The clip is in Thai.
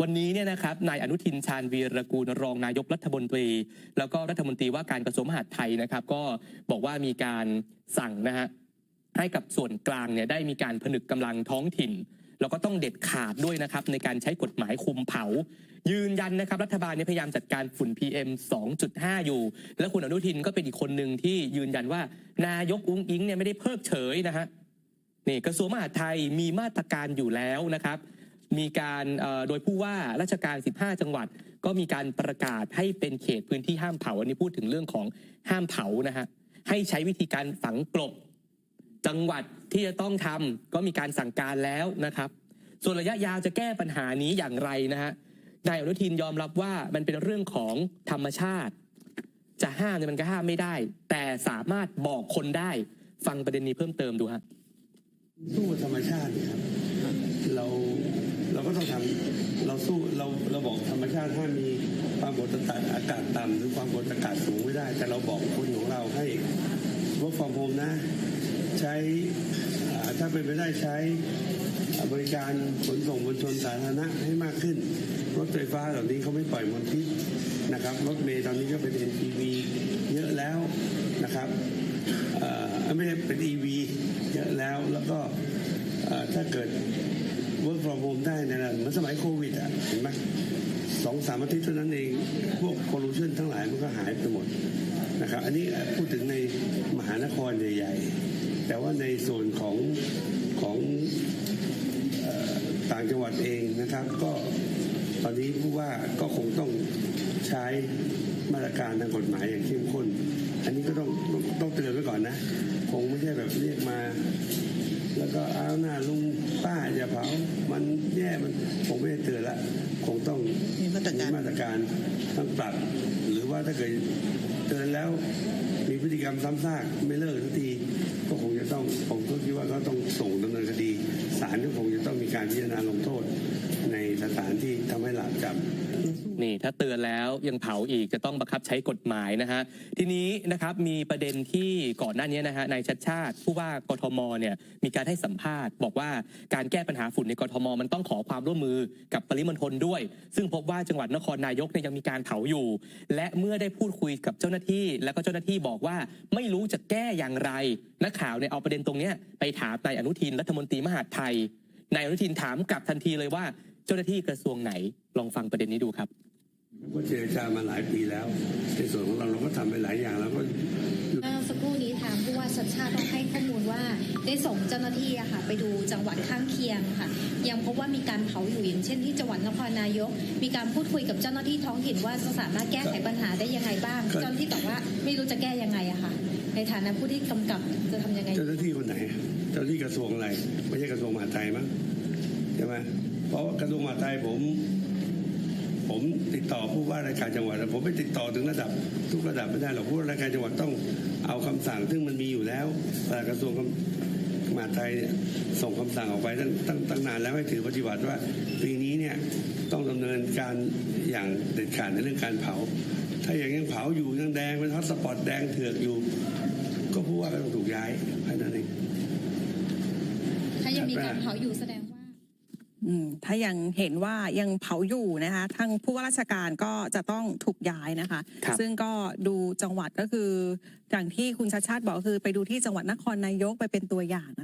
วันนี้เนี่ยนะครับนายอนุทินชาญวีรกูลรองนายกรัฐมนตรี แล้วก็รัฐมนตรีว่าการกระทรวงมหาดไทยนะครับ ก็บอกว่ามีการสั่งนะฮะให้กับส่วนกลางเนี่ยได้มีการผนึกกำลังท้องถิ่น แล้วก็ต้องเด็ดขาดด้วยนะครับ ในการใช้กฎหมายคุมเผา ยืนยันนะครับ รัฐบาลเนี่ยพยายามจัดการฝุ่น PM 2.5 อยู่ และคุณอนุทินก็เป็นอีกคนหนึ่งที่ยืนยันว่านายกอุ้งอิงเนี่ยไม่ได้เพิกเฉยนะฮะนี่กระทรวงมหาดไทยมีมาตรการอยู่แล้วนะครับ มีการโดยผู้ว่าราชการ 15 จังหวัด ก็มีการประกาศให้เป็นเขตพื้นที่ห้ามเผา อันนี้พูดถึงเรื่องของห้ามเผานะฮะ ให้ใช้วิธีการฝังกลบ จังหวัดที่จะต้องทำก็มีการสั่งการแล้วนะครับ ส่วนระยะยาวจะแก้ปัญหานี้อย่างไรนะฮะ นายอนุทินยอมรับว่ามันเป็นเรื่องของธรรมชาติ จะห้ามเนี่ยมันก็ห้ามไม่ได้ แต่สามารถบอกคนได้ฟังประเด็นนี้เพิ่มเติมดูฮะสู้ธรรมชาติครับเรา เราเราบอกธรรมชาติห้ามีความกดอากาศต่ำหรือความกดอากาศสูงไม่ได้ แต่เราบอกคนของเราให้ work from home นะ ใช้ถ้าเป็นไปได้ใช้บริการขนส่งมวลชนสาธารณะให้มากขึ้น รถไฟฟ้าเหล่านี้เขาไม่ปล่อยมลพิษนะครับ รถเมล์ตอนนี้ก็เป็น NPV เยอะแล้วนะครับไม่ใช่เป็น EV เยอะแล้วแล้วก็ถ้าเกิด work from home ได้เนยนะเหมือนสมัยโควิดอะเห็นไหมสองสามอาทิตย์เท่านั้นเอง พวก pollution ทั้งหลายมันก็หายไปหมดนะครับอันนี้พูดถึงในมหานครใหญ่ๆ แต่ว่าในส่วนของของต่างจังหวัดเองนะครับ ก็ตอนนี้ผู้ว่าก็คงต้องใช้มาตรการทางกฎหมายอย่างเข้มข้น อันนี้ก็ต้องต้องเตือนไว้ก่อนนะ คงไม่ใช่แบบเรียกมา แล้วก็เอาหน้าลุงป้าอย่าเผา มันแย่มันคงไม่ได้เตือนละคงต้องมีมาตรการมาตรการต้องปรับ หรือว่าถ้าเกิดเตือนแล้วมีพฤติกรรมซ้ำซากไม่เลิกทันที ก็คงจะต้องผมก็คิดว่าก็ต้องส่งดำเนินคดีศาลก็คงจะต้องมีการพิจารณาลงโทษ ในสถานที่ทำให้หลาบจำนี่ถ้าเตือนแล้วยังเผาอีกจะต้องบังคับใช้กฎหมายนะฮะทีนี้นะครับมีประเด็นที่ก่อนหน้านี้นะฮะนายชัดชาติผู้ว่ากทมเนี่ยมีการให้สัมภาษณ์ บอกว่าการแก้ปัญหาฝุ่นในกทม มันต้องขอความร่วมมือกับปริมณฑลด้วย ซึ่งพบว่าจังหวัดนครนายกเนี่ยยังมีการเผาอยู่ และเมื่อได้พูดคุยกับเจ้าหน้าที่ แล้วก็เจ้าหน้าที่บอกว่าไม่รู้จะแก้อย่างไรนักข่าวเนี่ยเอาประเด็นตรงเนี้ยไปถามนายอนุทินรัฐมนตรีมหาดไทย นายอนุทินถามกลับทันทีเลยว่า เจ้าหน้าที่กระทรวงไหนลองฟังประเด็นนี้ดูครับก็เจรจามาหลายปีแล้วในส่วนของเราเราก็ทำไปหลายอย่างแล้วก็ ครู่นี้ทางผู้ว่าชัดชาติก็ให้ข้อมูลว่าได้ส่งเจ้าหน้าที่อะค่ะไปดูจังหวัดข้างเคียงค่ะ ยังพบว่ามีการเผาอยู่อย่างเช่นที่จังหวัดนครนายก มีการพูดคุยกับเจ้าหน้าที่ท้องถิ่นว่าจะสามารถแก้ไขปัญหาได้ยังไงบ้างครับเจ้าหน้าที่ตอบว่าไม่รู้จะแก้ยังไงอะค่ะ ในฐานะผู้ที่กำกับจะทำยังไง เจ้าหน้าที่คนไหน เจ้าหน้าที่กระทรวงอะไร ไม่ใช่กระทรวงมหาดไทยมั้งใช่ไหมเพราะว่ากระทรวงมหาดไทยผม ผมติดต่อผู้ว่าราชการจังหวัดผมไม่ติดต่อถึงระดับ ทุกระดับไม่ได้หรอกผู้ว่าราชการจังหวัดต้องเอาคำสั่ง ซึ่งมันมีอยู่แล้วแต่กระทรวงมหาดไทยเนี่ยส่งคำสั่งออกไปตั้งตั้งตั้งนานแล้วให้ถือปฏิบัติว่าปีนี้เนี่ยต้องดำเนินการอย่างเด็ดขาดในเรื่องการเผา ถ้าอย่างยังเผาอยู่ยังแดงเป็นฮอตสปอตแดงเถือกอยู่ ก็ผู้ว่าก็ต้องถูกย้ายแค่นั้นเองถ้ายังมีการเผาอยู่แสดงว่าอืม ถ้ายังเห็นว่ายังเผาอยู่นะคะทางผู้ว่าราชการก็จะต้องถูกย้ายนะคะครับซึ่งก็ดูจังหวัดก็คืออย่างที่คุณชาติชาติบอกก็คือ ไปดูที่จังหวัดนครนายกไปเป็นตัวอย่าง